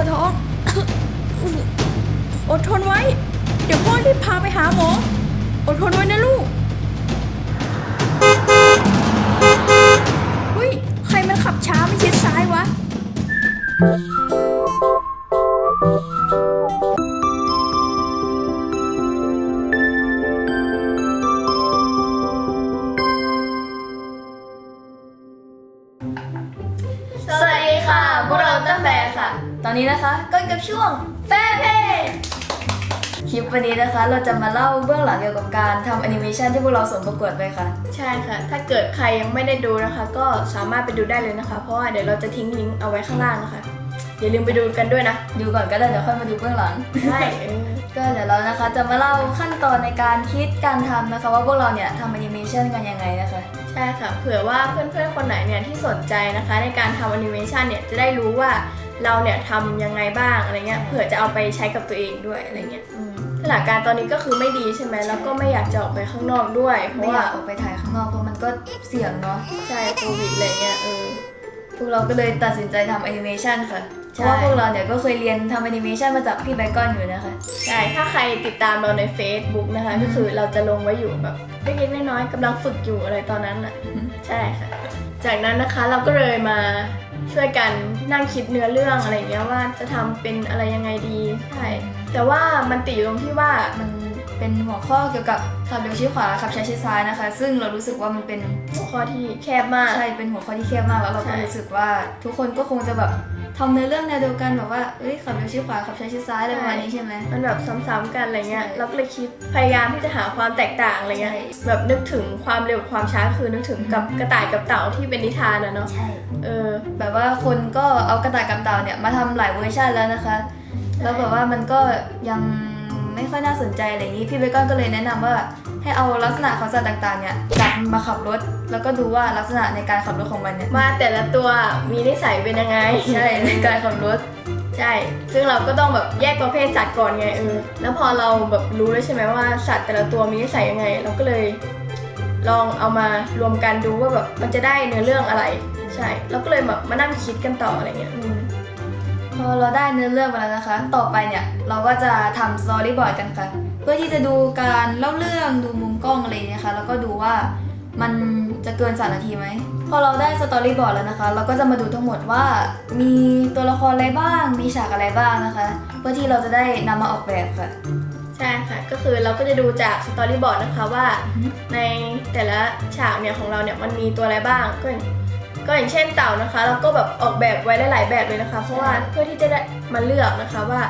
วดท้อง อดทนไว้ เดี๋ยวพ่อรีบพาไปหาหมอ อดทนไว้นะลูกเฮ้ย ใครมันขับช้าไม่ชิดซ้ายวะ สวัสดีค่ะพวกเราต้าแฟร์ค่ ตอนนี้นะคะก็อยู่กับช่วงแฟร์เพจคลิปวันนี้นะคะเราจะมาเล่าเบื้องหลังเกี่ยวกับการทำแอนิเมชันที่พวกเราส่งประกวดไปค่ะ ใช่ค่ะ ถ้าเกิดใครยังไม่ได้ดูนะคะ ก็สามารถไปดูได้เลยนะคะ เพราะว่าเดี๋ยวเราจะทิ้งลิงก์เอาไว้ข้างล่างนะคะ อย่าลืมไปดูกันด้วยนะ ดูก่อนก็ได้เดี๋ยวค่อยมาดูเบื้องหลัง ใช่เออก็เดี๋ยวเรานะคะจะมาเล่าขั้นตอนในการคิดการทำนะคะ ว่าพวกเราเนี่ยทำแอนิเมชันกันยังไงนะคะใช่ค่ะเผื่อว่าเพื่อนๆคนไหนเนี่ยที่สนใจนะคะ ในการทำแอนิเมชันเนี่ยจะได้รู้ว่า เราเนี่ยทำยังไงบ้างอะไรเงี้ยเผื่อจะเอาไปใช้กับตัวเองด้วยอะไรเงี้ยอืมสถานการณ์ตอนนี้ก็คือไม่ดีใช่ไหมแล้วก็ไม่อยากจะออกไปข้างนอกด้วย เพไม่ราะอยาว่ากออกไปถ่ายข้างนอกเพราะมันก็เสี่ยงเนาะ ใช่โควิดอะไรเงี้ยเออ พวกเราก็เลยตัดสินใจทำแอนิเมชันค่ะ เพใช่ ราะว่าพวกเราเนี่ยก็เคยเรียนทำแอนิเมชันมาจากพี่ไบคอนอยู่นะคะ ใช่ ถ้าใครติดตามเราใน Facebook นะคะ ก็คือเราจะลงไว้อยู่แบบเล็กๆน้อยๆกำลังฝึกอยู่อะไรตอนนั้นแหละใช่ค่ะ จากนั้นนะคะเราก็เลยมา ช่วยกันนั่งคิดเนื้อเรื่องอะไรอย่างเงี้ยว่าจะทำเป็นอะไรยังไงดีใช่แต่ว่ามันติดอยู่ตรงที่ว่ามันเป็นหัวข้อเกี่ยวกับขับเร็วชี้ขวาขับช้าชี้ซ้ายนะคะ ซึ่งเรารู้สึกว่ามันเป็นหัวข้อที่แคบมากใช่เป็นหัวข้อที่แคบมากแล้วเราก็ใช่รู้สึกว่าทุกคนก็คงจะแบบทำในอเรื่องแนวเดียวกันแบบว่าเอ้ยขับเร็วชี้ขวาขับช้าชี้ซ้ายอะไรประมาณนี้ใช่ไหมมันแบบซ้ำๆกันอะไรเงี้ยใช่เราก็เลยคิดพยายามที่จะหาความแตกต่างอะไรเงี้ยใช่แบบนึกถึงความเร็วความช้าคือนึกถึงกับกระต่ายกับเต่าที่เป็นนิทานนะเนาะใช่ เออแบบว่าคนก็เอากระต่ายกับเต่าเนี่ยมาทำหลายเวอร์ชันแล้วนะคะ แล้วแบบว่ามันก็ยังไม่ค่อยน่าสนใจอะไรอย่างนี้พี่เบคอนก็เลยแนะนำว่าให้เอาลักษณะของสัตว์ต่างๆเนี่ยจับมาขับรถ แล้วก็ดูว่าลักษณะในการขับรถของมันเนี่ยว่าแต่ละตัวมีนิสัยเป็นยังไงใช่ในการขับรถใช่ ซึ่งเราก็ต้องแบบแยกประเภทสัตว์ก่อนไงเออ แล้วพอเราแบบรู้แล้วใช่ไหมว่าสัตว์แต่ละตัวมีนิสัยยังไง เราก็เลย ลองเอามารวมกันดูว่าแบบมันจะได้เนื้อเรื่องอะไร ใช่เราก็เลยแบบมานั่งคิดกันต่ออะไรเงี้ยพอเราได้เนื้อเรื่องมาแล้วนะคะ ต่อไปเนี่ยเราก็จะทำสตอรี่บอร์ดกันค่ะ เพื่อที่จะดูการเล่าเรื่องดูมุมกล้องอะไรเงี้ยค่ะแล้วก็ดูว่ามันจะเกินสามนาทีไหม พอเราได้สตอรี่บอร์ดแล้วนะคะ เราก็จะมาดูทั้งหมดว่ามีตัวละครอะไรบ้าง มีฉากอะไรบ้างนะคะ เพื่อที่เราจะได้นำมาออกแบบค่ะ ใช่ค่ะ ก็คือเราก็จะดูจากสตอรี่บอร์ดนะคะว่าอือฮึในแต่ละฉากเนี่ยของเราเนี่ยมันมีตัวอะไรบ้าง ก็อย่างก็อย่างเช่นเต่านะคะ เราก็แบบออกแบบไว้หลายๆแบบเลยนะคะ เพราะว่าเพื่อที่จะได้มาเลือกนะคะว่า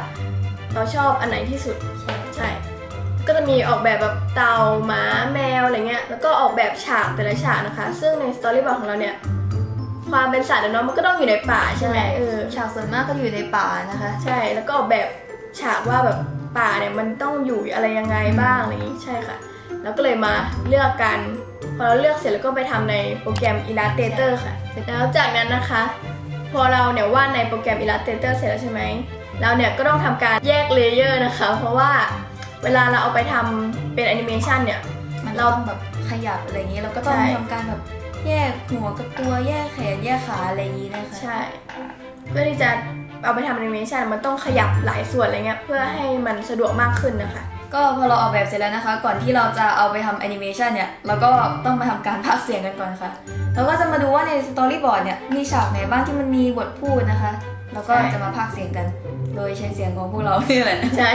เราชอบอันไหนที่สุดใช่ ก็จะมีออกแบบแบบเต่าหมาแมวอะไรเงี้ย แล้วก็ออกแบบฉากแต่ละฉากนะคะ ซึ่งในสตอรี่บอร์ดของเราเนี่ยความเป็นสัตว์อะเนาะมันก็ต้องอยู่ในป่าใช่ไหมเออฉากส่วนมากก็อยู่ในป่านะคะ ใช่แล้วก็ออกแบบฉากว่าแบบ ป่าเนี่ยมันต้องอยู่อะไรยังไงบ้างอะไรอย่างนี้ใช่ค่ะ แล้วก็เลยมาเลือกกัน พอเราเลือกเสร็จแล้วก็ไปทำในโปรแกรม Illustrator ค่ะ แล้วจากนั้นนะคะ พอเราเนี่ยวาดในโปรแกรม Illustrator เสร็จแล้วใช่ไหมเราเนี่ยก็ต้องทำการแยกเลเยอร์นะคะ เพราะว่าเวลาเราเอาไปทำเป็นแอนิเมชันเนี่ยมันเราต้องแบบขยับอะไรอย่างนี้เราก็ต้องใช่ทำการแบบแยกหัวกับตัวแยกแขนแยกขาอะไรอย่างนี้นะคะใช่เพื่อที่จะ เอาไปทำแอนิเมชันมันต้องขยับหลายส่วนอะไรเงี้ยเพื่อให้มันสะดวกมากขึ้นนะคะ ก็พอเราออกแบบเสร็จแล้วนะคะ ก่อนที่เราจะเอาไปทำแอนิเมชันเนี่ยเราก็ต้องมาทำการพากย์เสียงกันก่อนค่ะเราก็จะมาดูว่าในสตอรี่บอร์ดเนี่ยมีฉากไหนบ้างที่มันมีบทพูดนะคะ แล้วก็ใช่จะมาพากย์เสียงกัน โดยใช้เสียงของพวกเรานี่แหละใช่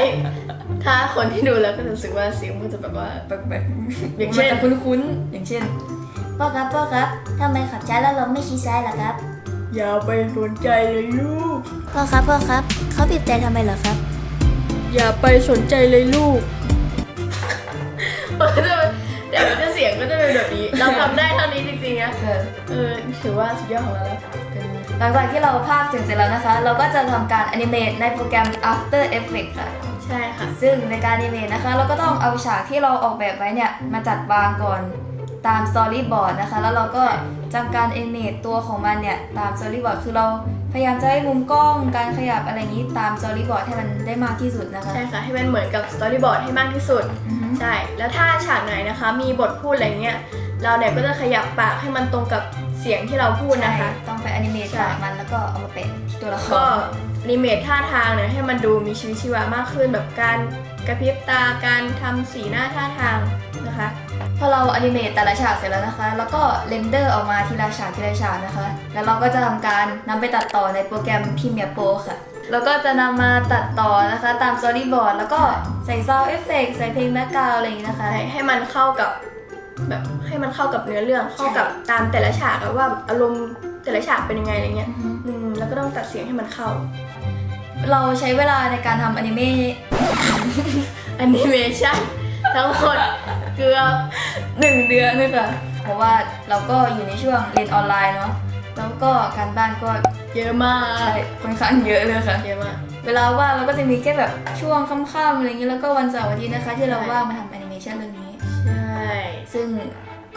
ถ้าคนที่ดูแล้วก็จะรู้สึกว่าเสียงมันจะแบบว่าแปลกๆอย่างเช่นมันจะคุ้นๆอย่างเช่น พ่อครับพ่อครับทำไมขับช้าแล้วเราไม่ชี้ซ้ายล่ะครับ อย่าไปสนใจเลยลูก พ่อครับพ่อครับ เขาบีบแต่ทำไมเหรอครับ อย่าไปสนใจเลยลูกเดี๋ยวมันจะเสียงก็จะเป็นแบบนี้ เราทำได้เท่านี้จริงๆนะเออเออถือว่าสุดยอดของเราแล้วหลังจากที่เราพากย์เสียงเสร็จแล้วนะคะ เราก็จะทำการแอนิเมตในโปรแกรม After Effects ค่ะ ใช่ค่ะ ซึ่งในการแอนิเมตนะคะ เราก็ต้องเอาฉากที่เราออกแบบไว้เนี่ย มาจัดวางก่อน ตามสตอรี่บอร์ดนะคะ แล้วเราก็ทำการแอนิเมตตัวของมันเนี่ย ตามสตอรี่บอร์ดคือเราพยายามจะให้มุมกล้องการขยับอะไรอย่างนี้ตามสตอรี่บอร์ดให้มันได้มากที่สุดนะคะ ใช่ค่ะ ให้มันเหมือนกับสตอรี่บอร์ดให้มากที่สุดอือฮึใช่ แล้วถ้าฉากไหนนะคะ มีบทพูดอะไรเงี้ยเราเนี่ยก็จะขยับปากให้มันตรงกับเสียงที่เราพูดนะคะ ต้องไปแอนิเมตใช่ฉากมันแล้วก็เอามาแปะที่ตัวละคก็รอนิเมตท่าทางเนี่ยให้มันดูมีชีวิตชีวามากขึ้นแบบการกระพริบตาการทำสีหน้าท่าทางนะคะ พอเราอนิเมตแต่ละฉากเสร็จแล้วนะคะ แล้วก็เรนเดอร์ออกมาทีละฉากทีละฉากนะคะ แล้วเราก็จะทำการนำไปตัดต่อในโปรแกรม Premiere Pro ค่ะ แล้วก็จะนำมาตัดต่อนะคะ ตาม Storyboard แล้วก็ใส่ซาวเอฟเฟกใส่เพลงแบ็กกราวอะไรอย่างนี้นะคะให้ให้มันเข้ากับแบบให้มันเข้ากับเนื้อเรื่องเข้ากับตามแต่ละฉากอะว่าแบบอารมณ์แต่ละฉากเป็นยังไงอะไรเงี้ยอืมแล้วก็ต้องตัดเสียงให้มันเข้า เราใช้เวลาในการทำอนิเมะแอนิเมชันทั้งหมด เกือบหนึ่งเดือนเลยค่ะ เพราะว่าเราก็อยู่ในช่วงเรียนออนไลน์เนาะ แล้วก็การบ้านก็เยอะมากใช่ค่อนข้างเยอะเลยค่ะเยอะมาก เวลาว่างเราก็จะมีแค่แบบช่วงค่ำๆอะไรอย่างนี้แล้วก็วันเสาร์อาทิตย์นะคะ ที่เราใช่ว่างมาทำแอนิเมชันเรื่องนี้ ใช่ ซึ่ง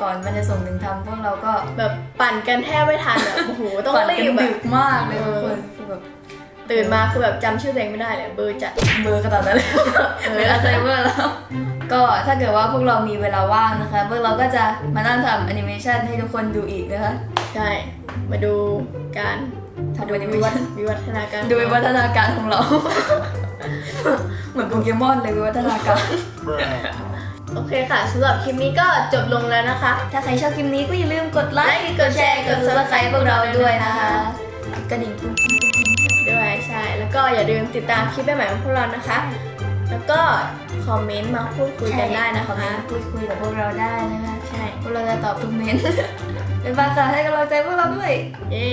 ก่อนมันจะส่งถึงทำพวกเราก็แบบปั่นกันแทบไม่ทันอะโอ้โหต้องฝันรีกันบแบดึบกมากเลยเอทุกอคนคือแบบตื่นมาคือแบบจำชื่อตัวเองไม่ได้เลยเบอร์จัดเบอร์กระดาษนั้นเลยเออเป็นอัลไซเมอร์แล้ว ก็ถ้าเกิดว่าพวกเรามีเวลาว่างนะคะ พวกเราก็จะมานั่งทำแอนิเมชันให้ทุกคนดูอีกนะคะ ใช่ มาดูการทำดูแอนิเมวิวัชัฒนวิวัฒนาการดูวิวัฒนาการของเรา เหมือนโปเกมอนเลยวิวัฒนาการ โอเคค่ะสำหรับคลิปนี้ก็จบลงแล้วนะคะ ถ้าใครชอบคลิปนี้ก็อย่าลืมกดไลค์ กดแชร์ กด subscribe พวกเราด้วยนะคะกระดิ่งกุ้งกิ้งกุ้งกิ้งด้วยใช่ แล้วก็อย่าลืมติดตามคลิปใหม่ๆของพวกเรานะคะ แล้วก็คอมเมนต์มาพูดคุยกันได้นะคอมเมคะนต์พูดคุยกับพวกเราได้นะคะใช่พวกเราจะตอบทุกเมนต์เป็นบางค่ะให้กำลังใจพวกเราด้วย เย้